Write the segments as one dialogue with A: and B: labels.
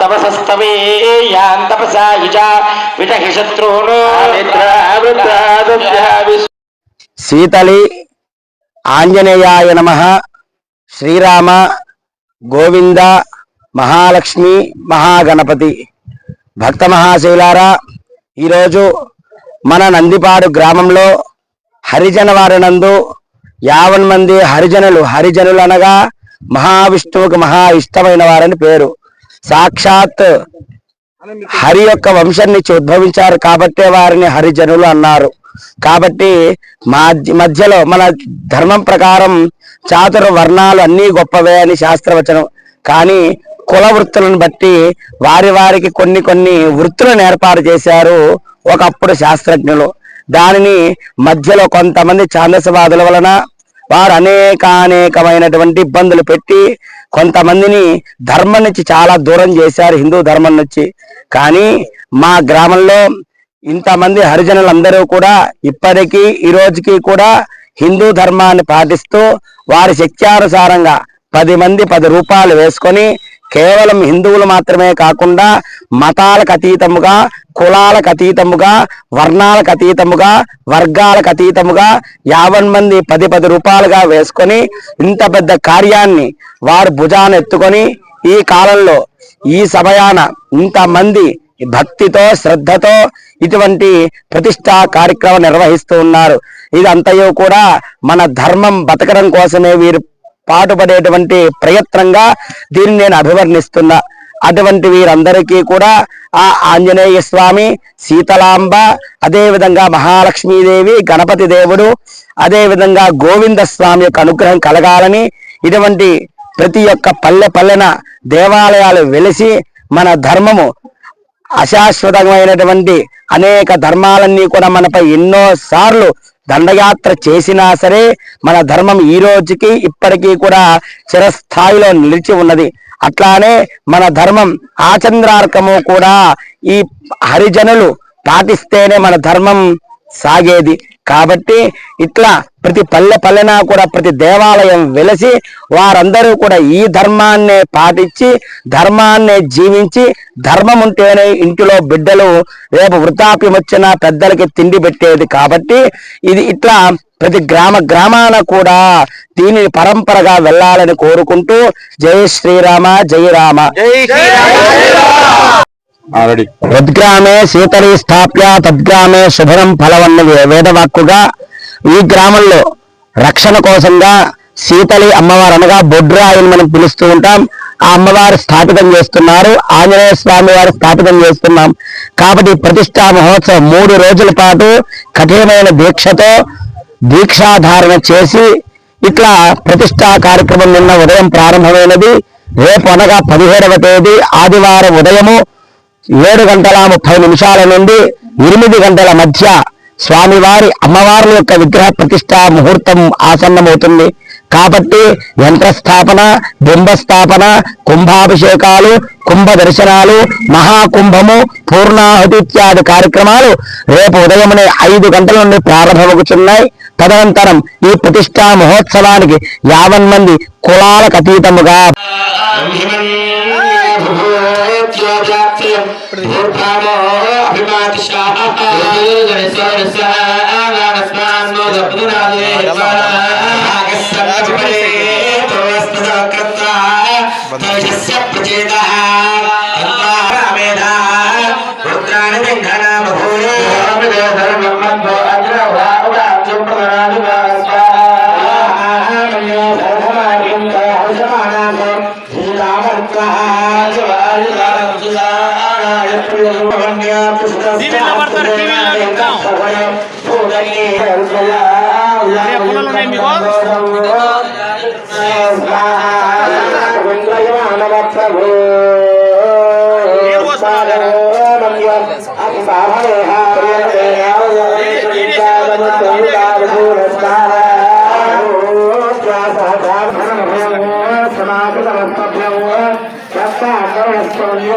A: సీతలి తపసా యుజ విటహి శత్రూను
B: ఆంజనేయాయ నమ. శ్రీరామ గోవింద మహాలక్ష్మి మహాగణపతి. భక్త మహాశైలారా ఈరోజు మన నందిపాడు గ్రామంలో హరిజన వారినందు యావన్ మంది హరిజనులు హరిజనులు అనగా మహావిష్ణువుకు మహా ఇష్టమైన వారని పేరు. సాక్షాత్ హరి యొక్క వంశం నుంచి ఉద్భవించారు కాబట్టే వారిని హరిజనులు అన్నారు. కాబట్టి మా మధ్యలో మన ధర్మం ప్రకారం చాతుర వర్ణాలు అన్నీ గొప్పవే అని శాస్త్రవచనం. కానీ కుల వృత్తులను బట్టి వారి వారికి కొన్ని కొన్ని వృత్తులను ఏర్పాటు చేశారు ఒకప్పుడు శాస్త్రజ్ఞులు. దానిని మధ్యలో కొంతమంది ఛాందసవాదుల వలన వారు అనేకానేకమైనటువంటి ఇబ్బందులు పెట్టి కొంతమందిని ధర్మం నుంచి చాలా దూరం చేశారు హిందూ ధర్మం నుంచి. కానీ మా గ్రామంలో ఇంతమంది హరిజనులందరూ కూడా ఇప్పటికీ ఈ రోజుకి కూడా హిందూ ధర్మాన్ని పాటిస్తూ వారి శక్త్యానుసారంగా పది మంది పది రూపాయలు వేసుకొని కేవలం హిందువులు మాత్రమే కాకుండా మతాలకు అతీతముగా కులాలకు అతీతముగా వర్ణాలకు అతీతముగా వర్గాలకు అతీతముగా యావన్ మంది పది పది రూపాయలుగా వేసుకొని ఇంత పెద్ద కార్యాన్ని వారు భుజాన ఎత్తుకొని ఈ కాలంలో ఈ సమయాన ఇంతమంది భక్తితో శ్రద్ధతో ఇటువంటి ప్రతిష్టా కార్యక్రమం నిర్వహిస్తూ ఉన్నారు. ఇదంతయో కూడా మన ధర్మం బతకడం కోసమే వీరు పాటుపడేటువంటి ప్రయత్నంగా దీన్ని నేను అభివర్ణిస్తున్నా. అటువంటి వీరందరికీ కూడా ఆ ఆంజనేయ స్వామి సీతలాంబ అదేవిధంగా మహాలక్ష్మీదేవి గణపతి దేవుడు అదేవిధంగా గోవింద స్వామి యొక్క అనుగ్రహం కలగాలని ఇటువంటి ప్రతి ఒక్క పల్లె పల్లెన దేవాలయాలు వెలిసి మన ధర్మము అశాశ్వతమైనటువంటి అనేక ధర్మాలన్నీ కూడా మనపై ఎన్నో సార్లు దండయాత్ర చేసినా సరే మన ధర్మం ఈ రోజుకి ఇప్పటికీ కూడా చిరస్థాయిలో నిలిచి ఉన్నది. అట్లానే మన ధర్మం ఆచంద్రార్కము కూడా ఈ హరిజనులు పాటిస్తేనే మన ధర్మం సాగేది. కాబట్టి ఇట్లా ప్రతి పల్లె పల్లెన కూడా ప్రతి దేవాలయం వెలసి వారందరూ కూడా ఈ ధర్మాన్నే పాటించి ధర్మాన్నే జీవించి ధర్మం ఉంటేనే ఇంటిలో బిడ్డలు రేపు వృద్ధాప్యం వచ్చిన పెద్దలకి తిండి పెట్టేది కాబట్టి ఇది ఇట్లా ప్రతి గ్రామ గ్రామాన కూడా దీనిని పరంపరగా వెళ్ళాలని కోరుకుంటూ జై శ్రీరామ జై రామ. ఉద్గ్రామే సీతలి స్థాప్య తద్గ్రామే శుభరం ఫలవన్నది వేదవాక్కుగా ఈ గ్రామంలో రక్షణ కోసంగా సీతలి అమ్మవారు అనగా బొడ్రాయిని మనం పిలుస్తూ ఉంటాం. ఆ అమ్మవారు స్థాపితం చేస్తున్నారు. ఆంజనేయ స్వామి వారు స్థాపితం చేస్తున్నాం. కాబట్టి ప్రతిష్టా మహోత్సవం మూడు రోజుల పాటు కఠినమైన దీక్షతో దీక్షాధారణ చేసి ఇట్లా ప్రతిష్టా కార్యక్రమం నిన్న ఉదయం ప్రారంభమైనది. రేపు అనగా పదిహేడవ తేదీ ఆదివారం ఉదయము ఏడు గంటల ముప్పై నిమిషాల నుండి ఎనిమిది గంటల మధ్య స్వామివారి అమ్మవార్ల యొక్క విగ్రహ ప్రతిష్ట ముహూర్తం ఆసన్నమవుతుంది. కాబట్టి యంత్రస్థాపన బింబస్థాపన కుంభాభిషేకాలు కుంభ దర్శనాలు మహాకుంభము పూర్ణాహుతి ఇత్యాది కార్యక్రమాలు రేపు ఉదయమునే ఐదు గంటల నుండి ప్రారంభమవుతున్నాయి తదనంతరం ఈ ప్రతిష్టా మహోత్సవానికి యావన్ మంది కులాలకు అతీతముగా प्राप्तियं
A: भूर्भावो अभिमातिष्ठाः तैजस्य प्रचेतः मेधा रुद्राणि विघ्ननामभूयो धर्मम् अग्रवा उदात्यं प्रदान పడతారు టీవీలో ఇస్తాం పొలాలు ఉన్నాయి మీకు? సమాగతమస్తభ్యం సప్తాకరణస్తవ్యో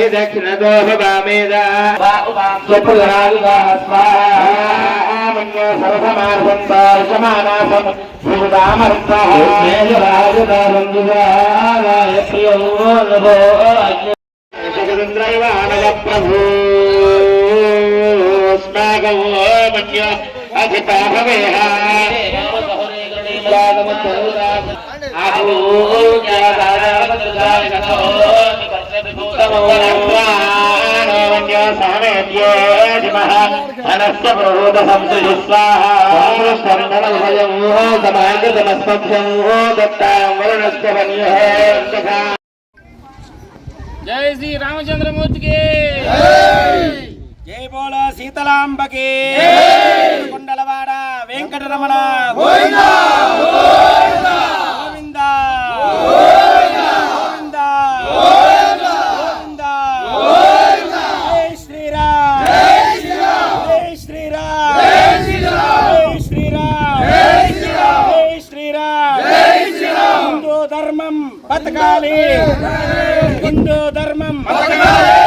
A: అసురభయం యక్షభయం గంధర్వభయం బ్రహ్మరాక్షసభయం భూమభయం ప్రేతభయం విషాదభయం రుద్రాభయ నిద్రాభయ రాజభయం చోరభయం చిత్రభయం గిరిభయం కేతకభయం గాయకాభయ భూమో భగవతే దత్తాం
C: జై శ్రీ రామచంద్రమూర్తికి
B: జై బోల సీతలాంబకి కొండలవాడ వెంకటరమణ బతకాలి హిందూ ధర్మం బతకాలి